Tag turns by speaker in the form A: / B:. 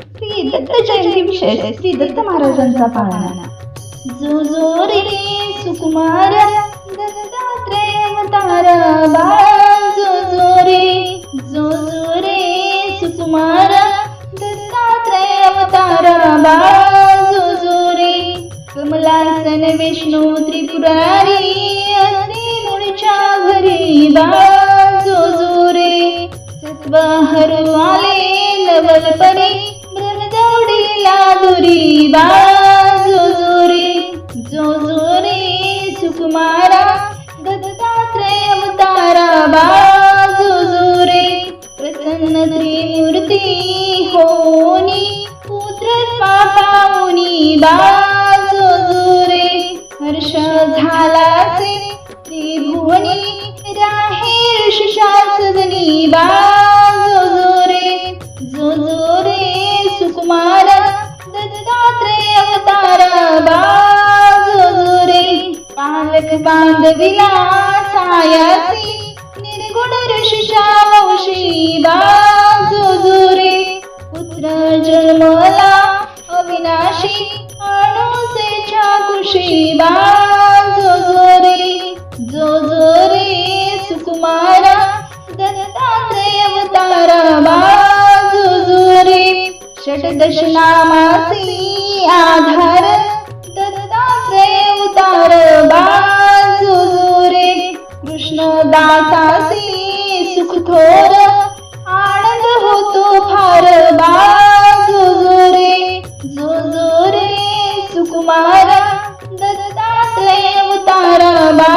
A: श्री दत्त जयंती विशेष श्री दत्त महाराजांचा पाळणा. जो जो रे सुकुमार दत्तात्रेय अवतार बाळा जो जो रे जो जो रे सुकुमार दत्तात्रेय अवतार बाळा जो जो रे कमलासन विष्णू त्रिपुरारी अति मुळच्या घरी बाळा जो जो रे सत्व हरवाले आले बाळा जोजुरी जो सुकुमारा दत्तात्रय अवतारा बाळा जो प्रसन्न त्रिमूर्ती होनी पुत्र पापावनी बाळा जो हर्ष झाला त्रिभुवनी राहे ऋषशासदनी बाळा पालक बांधविला सायासी निर्गुण ऋषिशा वंशी बाळा जो जो रे पुत्र जन्मला अविनाशी अणुसेच्या कुशी बाळा जो जो रे सुकुमारा दत्तात्रय अवतार बाळा जो जो आधार दातासी सुख थोर आनंद होतो फार बाजो जोरे जो जोरे सुकुमार दत्तात्रय उतारा बा